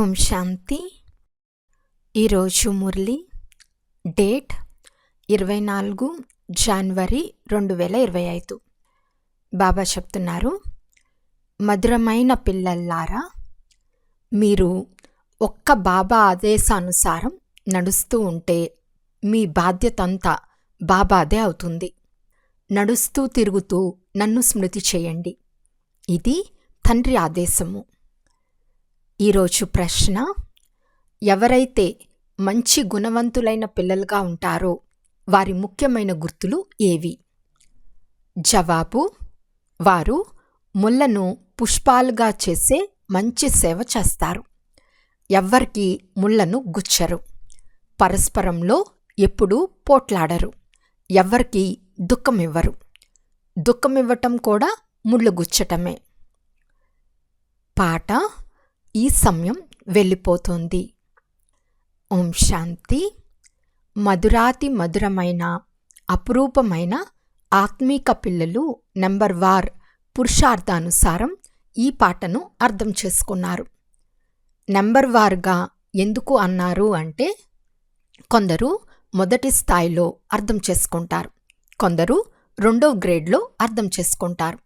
ఓం శాంతి. ఈరోజు మురళి డేట్ ఇరవై నాలుగు జనవరి రెండు వేల ఇరవై ఐదు. బాబా చెప్తున్నారు మధురమైన పిల్లల్లారా మీరు ఒక్క బాబా ఆదేశానుసారం నడుస్తూ ఉంటే మీ బాధ్యత అంతా బాబాదే అవుతుంది. నడుస్తూ తిరుగుతూ నన్ను స్మృతి చేయండి. ఇది తండ్రి ఆదేశము. ఈరోజు ప్రశ్న ఎవరైతే మంచి గుణవంతులైన పిల్లలుగా ఉంటారో వారి ముఖ్యమైన గుర్తులు ఏవి? జవాబు వారు ముళ్ళను పుష్పాలుగా చేసే మంచి సేవ చేస్తారు. ఎవ్వరికి ముళ్ళను గుచ్చరు. పరస్పరంలో ఎప్పుడూ పోట్లాడరు. ఎవ్వరికి దుఃఖమివ్వరు. దుఃఖమివ్వటం కూడా ముళ్ళు గుచ్చటమే. పాట ఈ సమయం వెళ్ళిపోతుంది. ఓం శాంతి. మధురాతి మధురమైన అపురూపమైన ఆత్మీక పిల్లలు నెంబర్ వార్ పురుషార్థానుసారం ఈ పాటను అర్థం చేసుకున్నారు. నెంబర్ వార్గా ఎందుకు అన్నారు అంటే కొందరు మొదటి స్థాయిలో అర్థం చేసుకుంటారు. కొందరు రెండో గ్రేడ్లో అర్థం చేసుకుంటారు.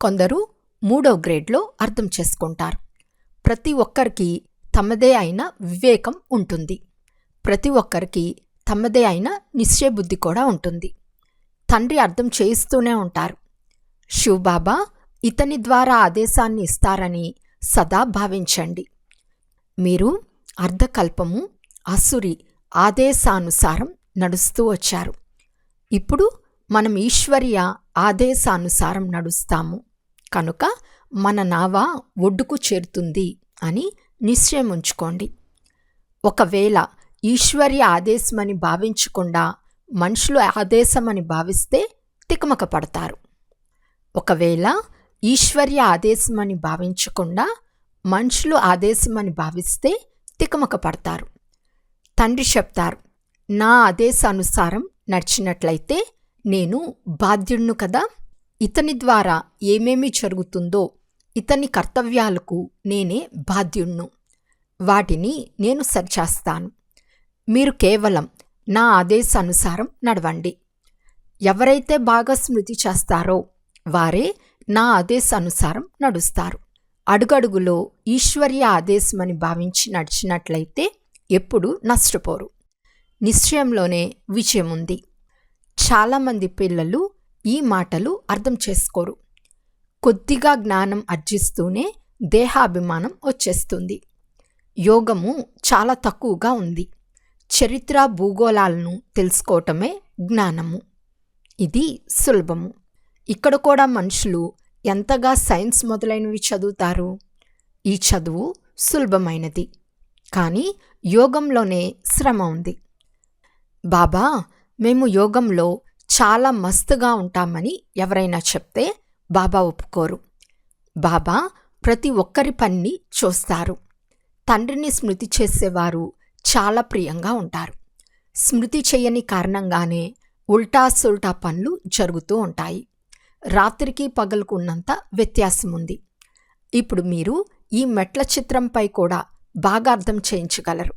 కొందరు మూడో గ్రేడ్లో అర్థం చేసుకుంటారు. ప్రతి ఒక్కరికి తమదే అయిన వివేకం ఉంటుంది. ప్రతి ఒక్కరికి తమదే అయిన నిశ్చయబుద్ధి కూడా ఉంటుంది. తండ్రి అర్థం చేయిస్తూనే ఉంటారు. శివబాబా ఇతని ద్వారా ఆదేశాన్ని ఇస్తారని సదా భావించండి. మీరు అర్ధకల్పము అసురి ఆదేశానుసారం నడుస్తూ వచ్చారు. ఇప్పుడు మనం ఈశ్వర్య ఆదేశానుసారం నడుస్తాము. కనుక మన నావ ఒడ్డుకు చేరుతుంది అని నిశ్చయం ఉంచుకోండి. ఒకవేళ ఈశ్వర్య ఆదేశమని భావించకుండా మనుషులు ఆదేశమని భావిస్తే తికమక పడతారు ఒకవేళ ఈశ్వర్య ఆదేశమని భావించకుండా మనుషులు ఆదేశమని భావిస్తే తికమక పడతారు తండ్రి చెప్తారు నా ఆదేశానుసారం నడిచినట్లయితే నేను బాధ్యుణ్ణు కదా? ఇతని ద్వారా ఏమేమి జరుగుతుందో ఇతని కర్తవ్యాలకు నేనే బాధ్యుణ్ణు. వాటిని నేను సరిచేస్తాను. మీరు కేవలం నా ఆదేశానుసారం నడవండి. ఎవరైతే బాగా స్మృతి చేస్తారో వారే నా ఆదేశానుసారం నడుస్తారు. అడుగడుగులో ఈశ్వర్య ఆదేశమని భావించి నడిచినట్లయితే ఎప్పుడూ నష్టపోరు. నిశ్చయంలోనే విజయం ఉంది చాలామంది పిల్లలు ఈ మాటలు అర్థం చేసుకోరు. కొద్దిగా జ్ఞానం అర్జిస్తూనే దేహాభిమానం వచ్చేస్తుంది. యోగము చాలా తక్కువగా ఉంది. చరిత్ర భూగోళాలను తెలుసుకోవటమే జ్ఞానము. ఇది సులభము. ఇక్కడ కూడా మనుషులు ఎంతగా సైన్స్ మొదలైనవి చదువుతారు? ఈ చదువు సులభమైనది. కానీ యోగంలోనే శ్రమ ఉంది. బాబా మేము యోగంలో చాలా మస్తుగా ఉంటామని ఎవరైనా చెప్తే బాబా ఒప్పుకోరు. బాబా ప్రతి ఒక్కరి పనిని చూస్తారు. తండ్రిని స్మృతి చేసేవారు చాలా ప్రియంగా ఉంటారు. స్మృతి చేయని కారణంగానే ఉల్టా సుల్టా పనులు జరుగుతూ ఉంటాయి. రాత్రికి పగలకు ఉన్నంత వ్యత్యాసం ఉంది ఇప్పుడు మీరు ఈ మెట్ల చిత్రంపై కూడా బాగా అర్థం చేయించగలరు.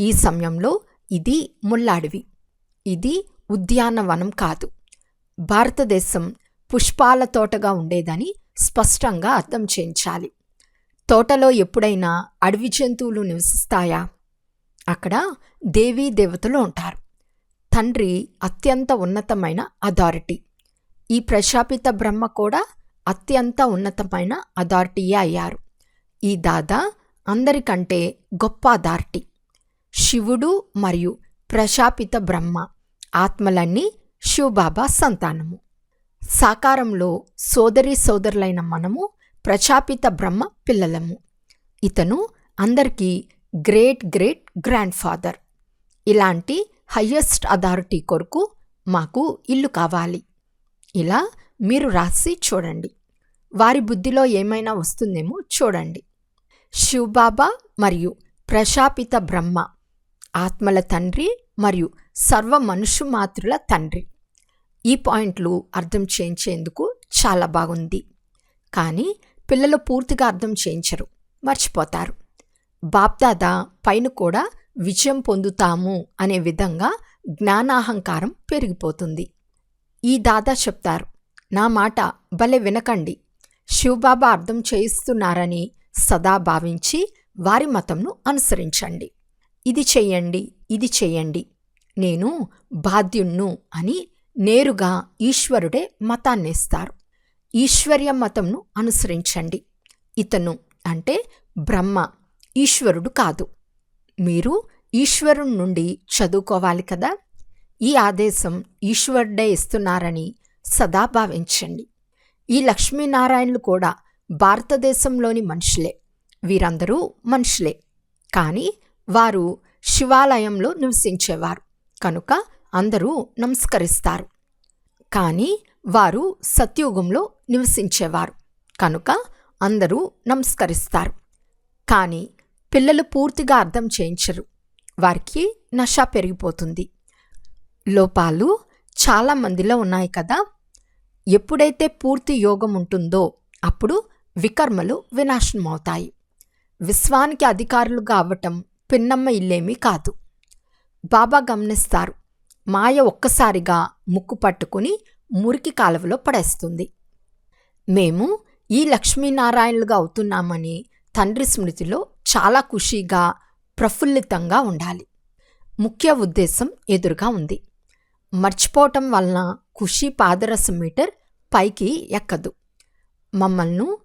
ఈ సమయంలో ఇది ముల్లాడివి. ఇది ఉద్యానవనం కాదు. భారతదేశం పుష్పాల తోటగా ఉండేదని స్పష్టంగా అర్థం చేయించాలి. తోటలో ఎప్పుడైనా అడవి జంతువులు నివసిస్తాయా? అక్కడ దేవీ దేవతలు ఉంటారు. తండ్రి అత్యంత ఉన్నతమైన అథారిటీ. ఈ ప్రశాపిత బ్రహ్మ కూడా అత్యంత ఉన్నతమైన అథారిటీయే అయ్యారు. ఈ దాదా అందరికంటే గొప్ప అథారిటీ. శివుడు మరియు ప్రశాపిత బ్రహ్మ. ఆత్మలన్నీ శివబాబా సంతానము. సాకారంలో సోదరి సోదరులైన మనము ప్రజాపిత బ్రహ్మ పిల్లలము. ఇతను అందరికీ గ్రేట్ గ్రేట్ గ్రాండ్ ఫాదర్ ఇలాంటి హయ్యెస్ట్ అథారిటీ కొరకు మాకు ఇల్లు కావాలి. ఇలా మీరు రాసి చూడండి. వారి బుద్ధిలో ఏమైనా వస్తుందేమో చూడండి. శివబాబా మరియు ప్రశాపిత బ్రహ్మ. ఆత్మల తండ్రి మరియు సర్వ మనుషు మాతృల తండ్రి. ఈ పాయింట్లు అర్థం చేయించేందుకు చాలా బాగుంది. కానీ పిల్లలు పూర్తిగా అర్థం చేయించరు మర్చిపోతారు. బాప్దాదా పైన కూడా విజయం పొందుతాము అనే విధంగా జ్ఞానాహంకారం పెరిగిపోతుంది. ఈ దాదా చెప్తారు నా మాట భలే వినకండి. శివబాబా అర్థం చేయిస్తున్నారని సదా భావించి వారి మతంను అనుసరించండి. ఇది చెయ్యండి ఇది చెయ్యండి నేను బాధ్యుణ్ణు అని నేరుగా ఈశ్వరుడే మతాన్నేస్తారు. ఈశ్వర్య మతంను అనుసరించండి. ఇతను అంటే బ్రహ్మ ఈశ్వరుడు కాదు. మీరు ఈశ్వరుడి నుండి చదువుకోవాలి కదా? ఈ ఆదేశం ఈశ్వరుడే ఇస్తున్నారని సదా భావించండి. ఈ లక్ష్మీనారాయణులు కూడా భారతదేశంలోని మనుషులే. వీరందరూ మనుషులే. కానీ వారు శివాలయంలో నివసించేవారు. కనుక అందరూ నమస్కరిస్తారు. కానీ వారు సత్యుగంలో నివసించేవారు. కనుక అందరూ నమస్కరిస్తారు. కానీ పిల్లలు పూర్తిగా అర్థం చేయించరు. వారికి నష పెరిగిపోతుంది. లోపాలు చాలా మందిలో ఉన్నాయి కదా. ఎప్పుడైతే పూర్తి యోగం ఉంటుందో అప్పుడు వికర్మలు వినాశనమవుతాయి. విశ్వానికి అధికారులుగా అవ్వటం పిన్నమ్మ ఇల్లేమీ కాదు. బాబా గమనిస్తారు. మాయ ఒక్కసారిగా ముక్కు పట్టుకుని మురికి కాలువలో పడేస్తుంది. మేము ఈ లక్ష్మీనారాయణలుగా అవుతున్నామని తండ్రి స్మృతిలో చాలా ఖుషీగా ప్రఫుల్లితంగా ఉండాలి. ముఖ్య ఉద్దేశం ఎదురుగా ఉంది. మర్చిపోవటం వలన ఖుషి పాదరసం మీటర్ పైకి ఎక్కదు. మమ్మల్ని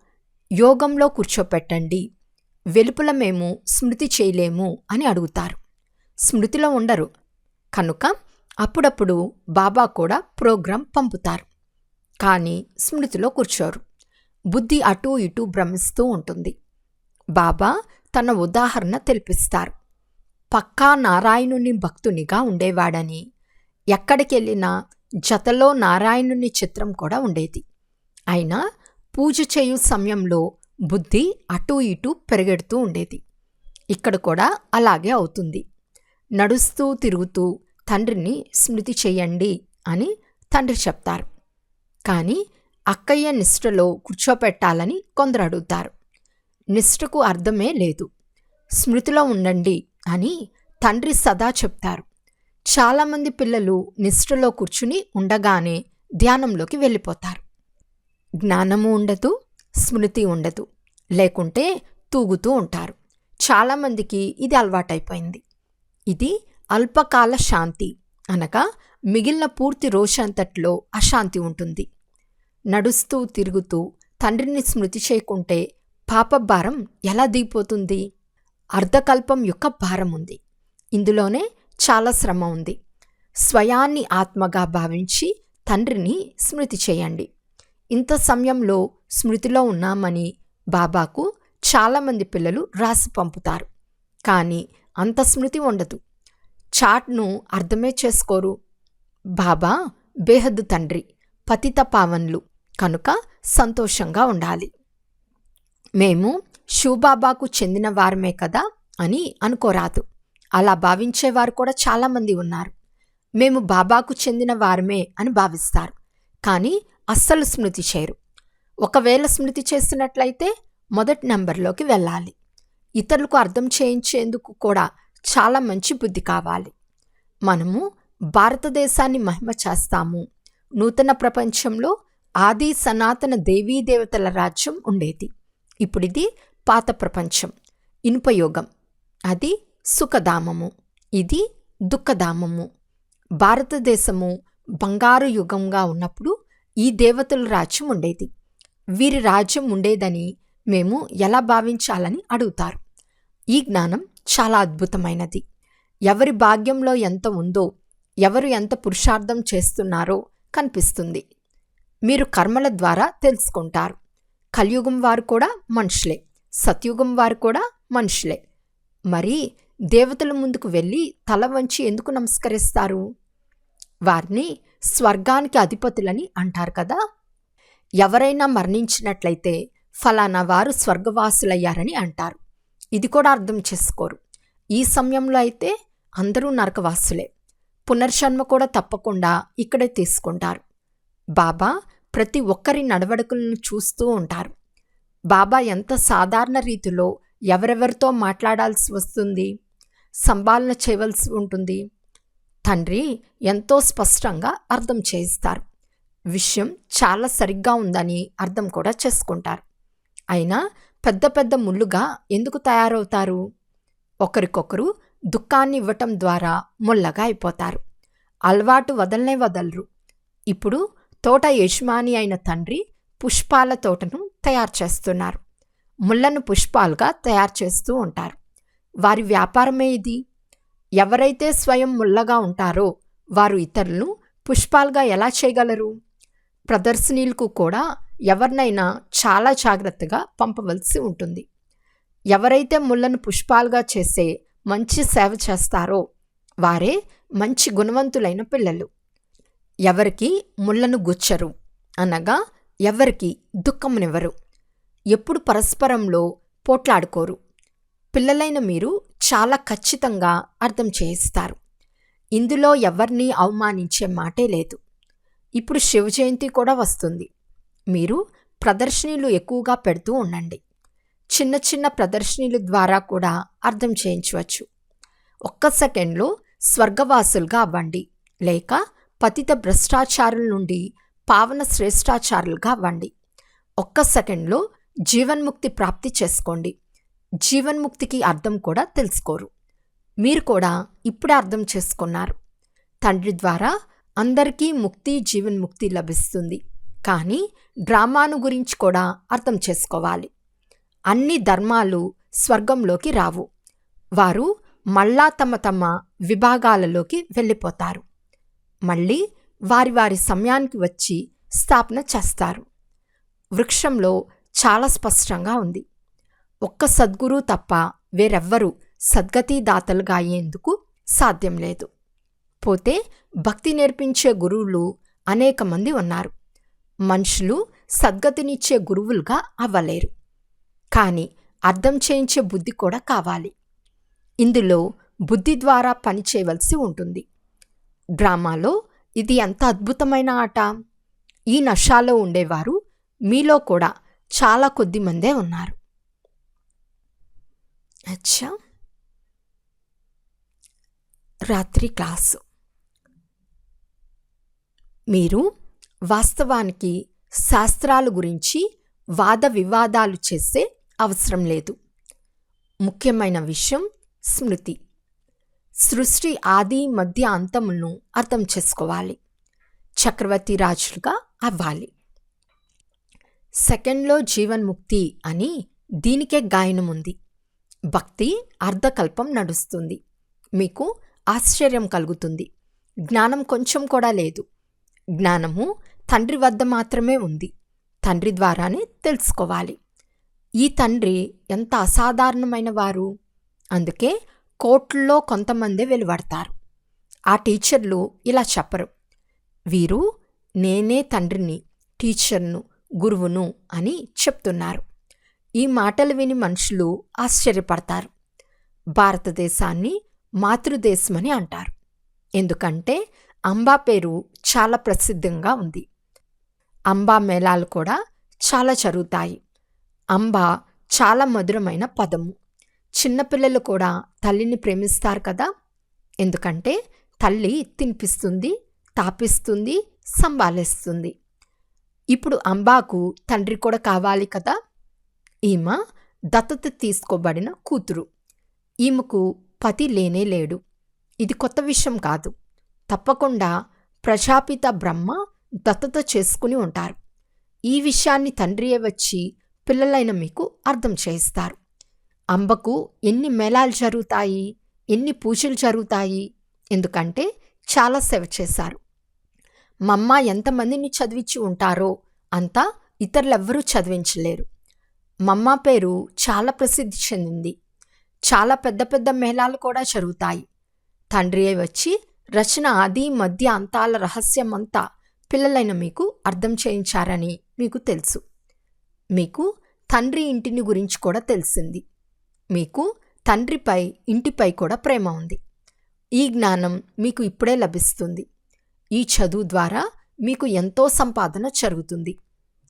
యోగంలో కూర్చోపెట్టండి. వెలుపల మేము స్మృతి చేయలేము అని అడుగుతారు. స్మృతిలో ఉండరు. కనుక అప్పుడప్పుడు బాబా కూడా ప్రోగ్రాం పంపుతారు. కానీ స్మృతిలో కూర్చోరు. బుద్ధి అటూ ఇటూ భ్రమిస్తూ ఉంటుంది. బాబా తన ఉదాహరణ తెలిపిస్తారు. పక్కా నారాయణుని భక్తునిగా ఉండేవాడని ఎక్కడికెళ్ళినా జతలో నారాయణుని చిత్రం కూడా ఉండేది. అయినా పూజ చేయు సమయంలో బుద్ధి అటూ ఇటూ పెరిగెడుతూ ఉండేది. ఇక్కడ కూడా అలాగే అవుతుంది. నడుస్తూ తిరుగుతూ తండ్రిని స్మృతి చేయండి అని తండ్రి చెప్తారు. కానీ అక్కయ్య నిష్ఠలో కూర్చోపెట్టాలని కొందరు అడుగుతారు. నిష్ఠకు అర్థమే లేదు. స్మృతిలో ఉండండి అని తండ్రి సదా చెప్తారు. చాలామంది పిల్లలు నిష్ఠలో కూర్చుని ఉండగానే ధ్యానంలోకి వెళ్ళిపోతారు. జ్ఞానము ఉండదు స్మృతి ఉండదు. లేకుంటే తూగుతూ ఉంటారు. చాలామందికి ఇది అలవాటైపోయింది. ఇది అల్పకాల శాంతి అనగా మిగిలిన పూర్తి రోజంతట్లో అశాంతి ఉంటుంది. నడుస్తూ తిరుగుతూ తండ్రిని స్మృతి చేయకుంటే పాపభారం ఎలా దిగిపోతుంది? అర్ధకల్పం యొక్క భారం ఉంది. ఇందులోనే చాలా శ్రమ ఉంది. స్వయాన్ని ఆత్మగా భావించి తండ్రిని స్మృతి చేయండి. ఇంత సమయంలో స్మృతిలో ఉన్నామని బాబాకు చాలామంది పిల్లలు రాసి పంపుతారు. కానీ అంత స్మృతి ఉండదు. చాట్ను అర్థమే చేసుకోరు. బాబా బేహద్దు తండ్రి పతిత పావన్లు కనుక సంతోషంగా ఉండాలి. మేము షూబాబాకు చెందిన వారమే కదా అని అనుకోరాదు. అలా భావించేవారు కూడా చాలామంది ఉన్నారు. మేము బాబాకు చెందిన వారమే అని భావిస్తారు. కానీ అస్సలు స్మృతి చేయరు. ఒకవేళ స్మృతి చేస్తున్నట్లయితే మొదటి నెంబర్లోకి వెళ్ళాలి. ఇతరులకు అర్థం చేయించేందుకు కూడా చాలా మంచి బుద్ధి కావాలి. మనము భారతదేశాన్ని మహిమ చేస్తాము. నూతన ప్రపంచంలో ఆది సనాతన దేవీదేవతల రాజ్యం ఉండేది. ఇప్పుడిది పాత ప్రపంచం. ఇనుపయోగం. అది సుఖధామము. ఇది దుఃఖధామము. భారతదేశము బంగారు యుగంగా ఉన్నప్పుడు ఈ దేవతల రాజ్యం ఉండేది. వీరి రాజ్యం ఉండేదని మేము ఎలా భావించాలని అడుగుతారు. ఈ జ్ఞానం చాలా అద్భుతమైనది. ఎవరి భాగ్యంలో ఎంత ఉందో ఎవరు ఎంత పురుషార్థం చేస్తున్నారో కనిపిస్తుంది. మీరు కర్మల ద్వారా తెలుసుకుంటారు. కలియుగం వారు కూడా మనుషులే సత్యుగం వారు కూడా మనుషులే. మరి దేవతల ముందుకు వెళ్ళి తల వంచి ఎందుకు నమస్కరిస్తారు? వారిని స్వర్గానికి అధిపతులని అంటారు కదా. ఎవరైనా మరణించినట్లయితే ఫలానా వారు స్వర్గవాసులయ్యారని అంటారు. ఇది కూడా అర్థం చేసుకోరు. ఈ సమయంలో అయితే అందరూ నరకవాసులే. పునర్జన్మ కూడా తప్పకుండా ఇక్కడే తీసుకుంటారు. బాబా ప్రతి ఒక్కరి నడవడికలను చూస్తూ ఉంటారు. బాబా ఎంత సాధారణ రీతిలో ఎవరెవరితో మాట్లాడాల్సి వస్తుంది? సంభాలన చేయవలసి ఉంటుంది? తండ్రి ఎంతో స్పష్టంగా అర్థం చేయిస్తారు. విషయం చాలా సరిగ్గా ఉందని అర్థం కూడా చేసుకుంటారు. అయినా పెద్ద పెద్ద ముళ్ళుగా ఎందుకు తయారవుతారు? ఒకరికొకరు దుఃఖాన్ని ఇవ్వటం ద్వారా ముళ్ళగా అయిపోతారు. అలవాటు వదలనే వదలరు. ఇప్పుడు తోట యజమాని అయిన తండ్రి పుష్పాల తోటను తయారు చేస్తున్నారు. ముళ్ళను పుష్పాలుగా తయారు చేస్తూ ఉంటారు. వారి వ్యాపారమే ఇది. ఎవరైతే స్వయం ముళ్ళగా ఉంటారో వారు ఇతరులను పుష్పాలుగా ఎలా చేయగలరు? ప్రదర్శనీలకు కూడా ఎవరినైనా చాలా జాగ్రత్తగా పంపవలసి ఉంటుంది. ఎవరైతే ముళ్ళను పుష్పాలుగా చేసే మంచి సేవ చేస్తారో వారే మంచి గుణవంతులైన పిల్లలు. ఎవరికి ముళ్ళను గుచ్చరు అనగా ఎవరికి దుఃఖమునివ్వరు. ఎప్పుడు పరస్పరంలో పోట్లాడుకోరు. పిల్లలైన మీరు చాలా ఖచ్చితంగా అర్థం చేయిస్తారు. ఇందులో ఎవరిని అవమానించే మాటే లేదు. ఇప్పుడు శివ జయంతి కూడా వస్తుంది. మీరు ప్రదర్శనలు ఎక్కువగా పెడుతూ ఉండండి. చిన్న చిన్న ప్రదర్శనల ద్వారా కూడా అర్థం చేయించవచ్చు. ఒక్క సెకండ్లో స్వర్గవాసులుగా అవ్వండి. లేక పతిత భ్రష్టాచారుల నుండి పావన శ్రేష్టాచారులుగా అవ్వండి. ఒక్క సెకండ్లో జీవన్ముక్తి ప్రాప్తి చేసుకోండి. జీవన్ముక్తికి అర్థం కూడా తెలుసుకోరు. మీరు కూడా ఇప్పుడే అర్థం చేసుకున్నారు. తండ్రి ద్వారా అందరికీ ముక్తి జీవన్ముక్తి లభిస్తుంది. కానీ డ్రామాను గురించి కూడా అర్థం చేసుకోవాలి. అన్ని ధర్మాలు స్వర్గంలోకి రావు. వారు మళ్ళా తమ తమ విభాగాలలోకి వెళ్ళిపోతారు. మళ్ళీ వారి వారి సమయానికి వచ్చి స్థాపన చేస్తారు. వృక్షంలో చాలా స్పష్టంగా ఉంది. ఒక్క సద్గురు తప్ప వేరెవ్వరూ సద్గతిదాతలుగా అయ్యేందుకు సాధ్యం లేదు. పోతే భక్తి నేర్పించే గురువులు అనేక మంది ఉన్నారు. మనుషులు సద్గతినిచ్చే గురువులుగా అవ్వలేరు. కానీ అర్థం చేయించే బుద్ధి కూడా కావాలి. ఇందులో బుద్ధి ద్వారా పని చేయవలసి ఉంటుంది. డ్రామాలో ఇది ఎంత అద్భుతమైన ఆట! ఈ నషాలో ఉండేవారు మీలో కూడా చాలా కొద్ది మందే ఉన్నారు. అచ్చా? రాత్రి క్లాసు. మీరు వాస్తవానికి శాస్త్రాల గురించి వాద వివాదాలు చేసే అవసరం లేదు. ముఖ్యమైన విషయం స్మృతి. సృష్టి ఆది మధ్య అంతములను అర్థం చేసుకోవాలి. చక్రవర్తి రాజులుగా అవ్వాలి. సెకండ్లో జీవన్ముక్తి అని దీనికే గాయనం ఉంది భక్తి అర్ధకల్పం నడుస్తుంది. మీకు ఆశ్చర్యం కలుగుతుంది. జ్ఞానం కొంచెం కూడా లేదు. జ్ఞానము తండ్రి వద్ద మాత్రమే ఉంది. తండ్రి ద్వారానే తెలుసుకోవాలి. ఈ తండ్రి ఎంత అసాధారణమైన వారు? అందుకే కోట్లలో కొంతమందే వెలువడతారు. ఆ టీచర్లు ఇలా చెప్పరు. వీరు నేనే తండ్రిని టీచర్ను గురువును అని చెప్తున్నారు. ఈ మాటలు విని మనుషులు ఆశ్చర్యపడతారు. భారతదేశాన్ని మాతృదేశమని అంటారు. ఎందుకంటే అంబా పేరు చాలా ప్రసిద్ధంగా ఉంది. అంబా మేళాలు కూడా చాలా జరుగుతాయి. అంబా చాలా మధురమైన పదము. చిన్నపిల్లలు కూడా తల్లిని ప్రేమిస్తారు కదా. ఎందుకంటే తల్లి తినిపిస్తుంది తాపిస్తుంది సంభాలిస్తుంది. ఇప్పుడు అంబాకు తండ్రి కూడా కావాలి కదా. ఈమె దత్తత తీసుకోబడిన కూతురు. ఈమెకు పతి లేనే లేడు. ఇది కొత్త విషయం కాదు. తప్పకుండా ప్రజాపిత బ్రహ్మ దత్తత చేసుకుని ఉంటారు. ఈ విషయాన్ని తండ్రియే వచ్చి పిల్లలైన మీకు అర్థం చేయిస్తారు. అంబకు ఎన్ని మేళాలు జరుగుతాయి ఎన్ని పూజలు జరుగుతాయి ఎందుకంటే చాలా సేవ చేశారు. మమ్మ ఎంతమందిని చదివించి ఉంటారో అంతా ఇతరులెవ్వరూ చదివించలేరు. మమ్మ పేరు చాలా ప్రసిద్ధి చెందింది. చాలా పెద్ద పెద్ద మేళాలు కూడా జరుగుతాయి. తండ్రి వచ్చి రచన ఆది మధ్య అంతాల రహస్యమంతా పిల్లలైన మీకు అర్థం చేయించారని మీకు తెలుసు. మీకు తండ్రి ఇంటిని గురించి కూడా తెలిసింది. మీకు తండ్రిపై ఇంటిపై కూడా ప్రేమ ఉంది. ఈ జ్ఞానం మీకు ఇప్పుడే లభిస్తుంది. ఈ చదువు ద్వారా మీకు ఎంతో సంపాదన జరుగుతుంది.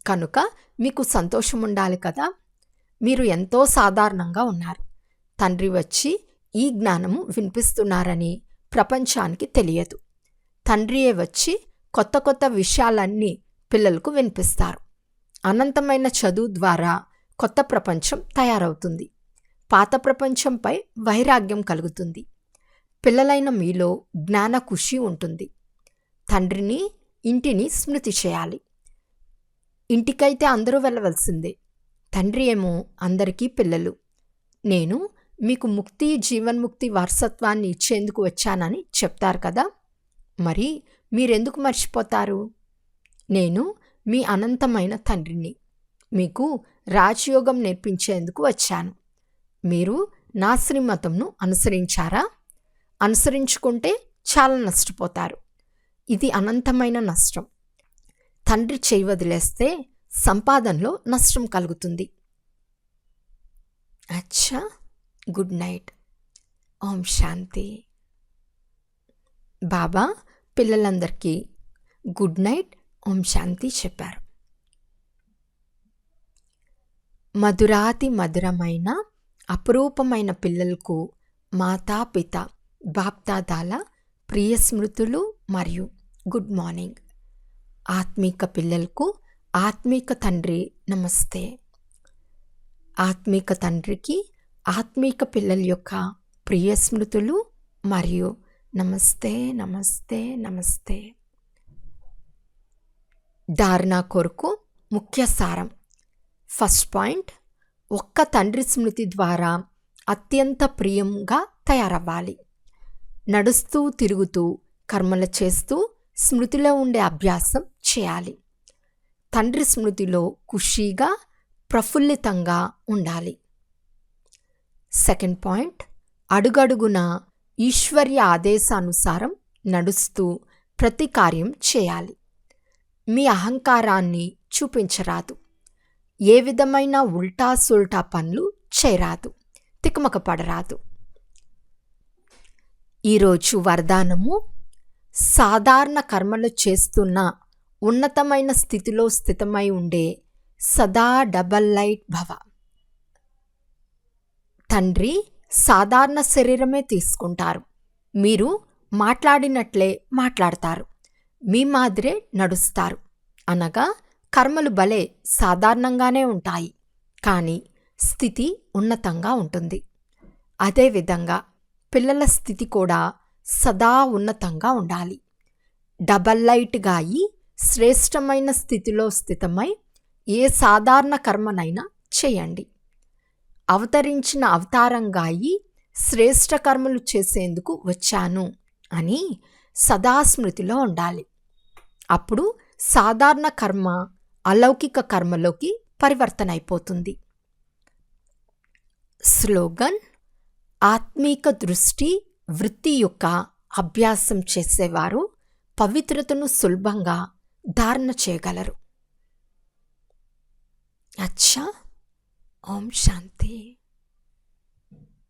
కనుక మీకు సంతోషం ఉండాలి కదా? మీరు ఎంతో సాధారణంగా ఉన్నారు. తండ్రి వచ్చి ఈ జ్ఞానము వినిపిస్తున్నారని ప్రపంచానికి తెలియదు. తండ్రియే వచ్చి కొత్త కొత్త విషయాలన్నీ పిల్లలకు వినిపిస్తారు. అనంతమైన చదువు ద్వారా కొత్త ప్రపంచం తయారవుతుంది. పాత ప్రపంచంపై వైరాగ్యం కలుగుతుంది. పిల్లలైన మీలో జ్ఞాన ఖుషి ఉంటుంది. తండ్రిని ఇంటిని స్మృతి చేయాలి. ఇంటికైతే అందరూ వెళ్ళవలసిందే. తండ్రి ఏమో అందరికీ పిల్లలు. నేను మీకు ముక్తి జీవన్ముక్తి వారసత్వాన్ని ఇచ్చేందుకు వచ్చానని చెప్తారు కదా? మరి మీరెందుకు మర్చిపోతారు? నేను మీ అనంతమైన తండ్రిని. మీకు రాజయోగం నేర్పించేందుకు వచ్చాను. మీరు నా శ్రీమతంను అనుసరించారా? అనుసరించుకుంటే చాలా నష్టపోతారు. ఇది అనంతమైన నష్టం. తండ్రి చేయి వదిలేస్తే సంపాదనలో నష్టం కలుగుతుంది. అచ్చా గుడ్ నైట్. ఓం శాంతి. బాబా పిల్లలందరికీ గుడ్ నైట్ ఓం శాంతి చెప్పారు. మధురాతి మధురమైన అపురూపమైన పిల్లలకు మాతాపిత బాప్తాదాల ప్రియ స్మృతులు మరియు గుడ్ మార్నింగ్. ఆత్మీక పిల్లలకు ఆత్మీక తండ్రి నమస్తే. ఆత్మీక తండ్రికి ఆత్మీక పిల్లల యొక్క ప్రియ స్మృతులు మరియు నమస్తే నమస్తే నమస్తే. ధారణ కొరకు ముఖ్య సారం. ఫస్ట్ పాయింట్ ఒక్క తండ్రి స్మృతి ద్వారా అత్యంత ప్రియంగా తయారవ్వాలి. నడుస్తూ తిరుగుతూ కర్మలు చేస్తూ స్మృతిలో ఉండే అభ్యాసం చేయాలి. తండ్రి స్మృతిలో ఖుషీగా ప్రఫుల్లితంగా ఉండాలి. సెకండ్ పాయింట్ అడుగడుగున ఈశ్వర్య ఆదేశానుసారం నడుస్తూ ప్రతి కార్యం చేయాలి. మీ అహంకారాన్ని చూపించరాదు. ఏ విధమైన ఉల్టా సుల్టా పనులు చేయరాదు. తికమక పడరాదు. ఈరోజు వరదానము సాధారణ కర్మలు చేస్తున్న ఉన్నతమైన స్థితిలో స్థితమై ఉండే సదా డబల్ లైట్ భవ. తండ్రి సాధారణ శరీరమే తీసుకుంటారు. మీరు మాట్లాడినట్లే మాట్లాడతారు. మీ మాదిరే నడుస్తారు. అనగా కర్మలు భలే సాధారణంగానే ఉంటాయి. కానీ స్థితి ఉన్నతంగా ఉంటుంది. అదేవిధంగా పిల్లల స్థితి కూడా సదా ఉన్నతంగా ఉండాలి. డబల్ లైట్గా అయి శ్రేష్టమైన స్థితిలో స్థితమై ఏ సాధారణ కర్మనైనా చేయండి. అవతరించిన అవతారంగా అయి శ్రేష్ట కర్మలు చేసేందుకు వచ్చాను అని సదాస్మృతిలో ఉండాలి. అప్పుడు సాధారణ కర్మ అలౌకిక కర్మలోకి పరివర్తన అయిపోతుంది స్లోగన్ ఆత్మీక దృష్టి వృత్తి యొక్క అభ్యాసం చేసేవారు పవిత్రతను సులభంగా ధారణ చేయగలరు. అచ్చా. ఓం శాంతి.